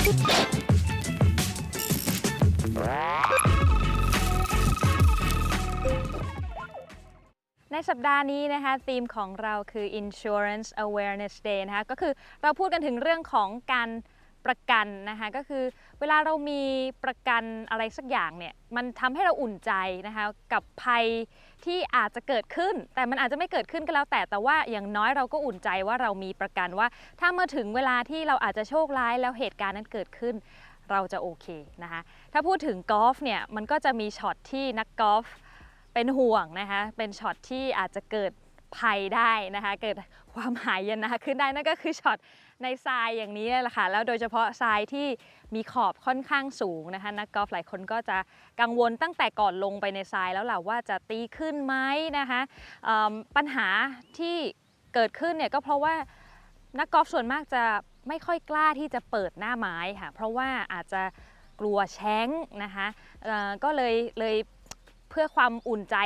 ในสัปดาห์นี้นะคะธีมของเราคือ Insurance Awareness Day นะคะก็คือเราพูดกันถึงเรื่องของการ ประกันนะคะก็คือเวลาเรามีประกันอะไรสักอย่างเนี่ยมันทำให้เราอุ่นใจนะคะกับภัยที่อาจจะเกิดขึ้น แต่มันอาจจะไม่เกิดขึ้นก็แล้วแต่แต่ว่าอย่างน้อยเราก็อุ่นใจว่าเรามีประกันว่า ถ้ามื่อถึงเวลาที่เราอาจจะโชคร้ายแล้วเหตุการณ์นั้นเกิดขึ้น เราจะโอเคนะคะถ้าพูดถึงกอล์ฟเนี่ยมันก็จะมีช็อตที่นักกอล์ฟเป็นห่วงนะคะเป็นช็อตที่อาจจะเกิด ภัยได้นะคะ เกิดความหายนะขึ้นได้นั่นก็คือช็อตในทรายอย่างนี้แหละค่ะแล้วโดยเฉพาะทรายที่มีขอบค่อนข้างสูงนะคะ นักกอล์ฟหลายคนก็จะกังวลตั้งแต่ก่อนลงไปในทรายแล้วล่ะว่าจะตีขึ้นไหมนะคะปัญหาที่เกิดขึ้นเนี่ยก็เพราะว่านักกอล์ฟส่วนมากจะไม่ค่อยกล้าที่จะเปิดหน้าไม้ค่ะ เพราะว่าอาจจะกลัวแช้งนะคะก็เลยเลยเพื่อความอุ่นใจ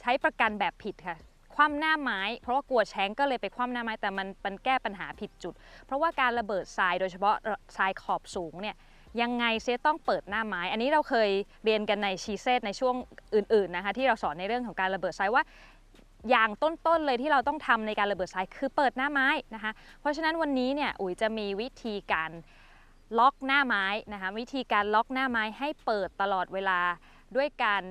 ใช้ประกันแบบผิดค่ะ คว่ำหน้าไม้ เพราะว่ากลัวแช้งก็เลยไปคว่ำหน้าไม้แต่มันมันแก้ปัญหาผิดจุด เพราะว่าการระเบิดทรายโดยเฉพาะทรายขอบสูงเนี่ยยังไงเซต้องเปิดหน้าไม้ อันนี้เราเคยเรียนกันในชีเซตในช่วงอื่นๆนะคะที่เราสอนในเรื่องของการระเบิดทรายว่าอย่างต้นๆเลยที่เราต้องทำในการระเบิดทรายคือเปิดหน้าไม้นะคะ เพราะฉะนั้นวันนี้เนี่ยอุ๋ยจะมีวิธีการล็อกหน้าไม้นะคะวิธีการล็อกหน้าไม้ให้เปิดตลอดเวลาด้วยการ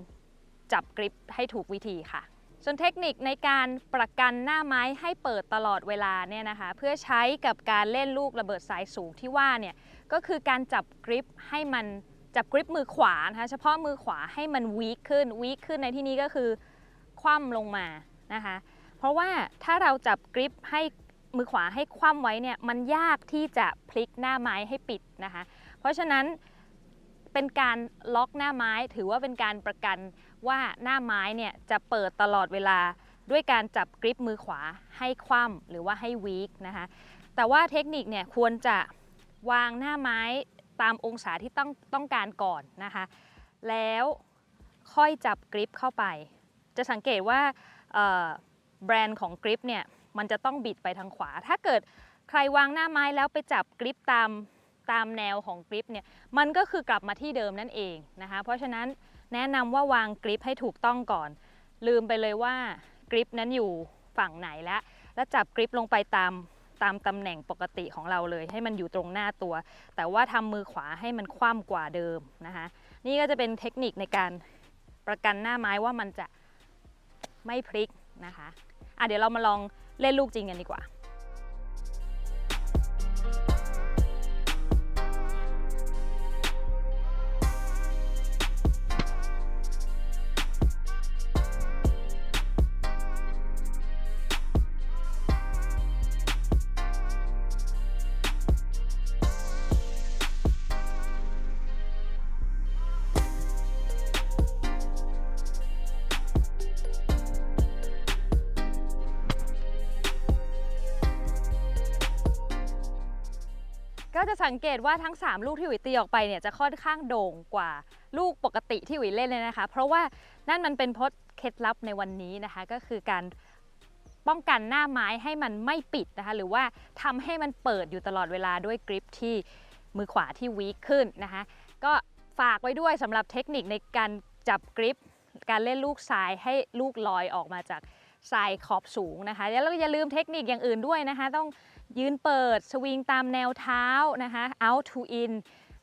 จับกริปให้ถูกวิธีค่ะ ส่วนเทคนิคในการประกันหน้าไม้ให้เปิดตลอดเวลาเนี่ยนะคะเพื่อใช้กับการเล่นลูกระเบิดสายสูงที่ว่าเนี่ยก็คือการจับกริปให้มันจับกริปมือขวานะคะเฉพาะมือขวาให้มันวีคขึ้นวีคขึ้นในที่นี้ก็คือ คว่ำลงมานะคะเพราะว่าถ้าเราจับกริปให้มือขวาให้คว่ำไว้เนี่ยมันยากที่จะพลิกหน้าไม้ให้ปิดนะคะเพราะฉะนั้นเป็นการล็อกหน้าไม้ถือว่าเป็นการประกัน ว่าหน้าไม้เนี่ยจะเปิดตลอดเวลาด้วยการจับกริปมือขวาให้คว่ำหรือว่าให้วีคนะคะ แต่ว่าเทคนิคเนี่ยควรจะวางหน้าไม้ตามองศาที่ต้องต้องการก่อนนะคะ แล้วค่อยจับกริปเข้าไป จะสังเกตว่าแบรนด์ของกริปเนี่ยมันจะต้องบิดไปทางขวา ถ้าเกิดใครวางหน้าไม้แล้วไปจับกริปตามตามแนวของกริปเนี่ย มันก็คือกลับมาที่เดิมนั่นเองนะคะ เพราะฉะนั้น แนะนำว่าวางกริปให้ถูกต้องก่อน ลืมไปเลยว่ากริปนั้นอยู่ฝั่งไหนแล้วแล้วจับกริปลงไปตามตามตำแหน่งปกติของเราเลย ให้มันอยู่ตรงหน้าตัว แต่ว่าทำมือขวาให้มันคว่ำกว่าเดิมนะคะ นี่ก็จะเป็นเทคนิคในการประกันหน้าไม้ว่ามันจะไม่พลิกนะคะอะเดี๋ยวเรามาลองเล่นลูกจริงกันดีกว่า ก็จะสังเกตว่าทั้ง 3 ลูกที่หวิตีออกไปเนี่ยจะค่อนข้างโด่งกว่าลูกปกติที่หวิเล่นเลยนะคะ เพราะว่านั่นมันเป็นพราะเคล็ดลับในวันนี้นะคะ ก็คือการป้องกันหน้าไม้ให้มันไม่ปิดนะคะ หรือว่าทำให้มันเปิดอยู่ตลอดเวลาด้วยกริปที่มือขวาที่วีคขึ้นนะคะ ก็ฝากไว้ด้วยสำหรับเทคนิคในการจับกริปการเล่นลูกทรายให้ลูกลอยออกมาจาก ทรายขอบสูงนะคะ แล้วก็อย่าลืมเทคนิคอย่างอื่นด้วยนะคะ ต้องยืนเปิดสวิงตามแนวเท้านะคะ out to in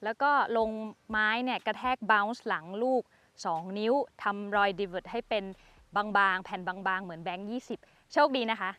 แล้วก็ลงไม้เนี่ยกระแทก bounce หลังลูก 2 นิ้วทำรอย divert ให้เป็นบางๆ แผ่นบางๆ เหมือนแบงค์20 โชคดีนะคะ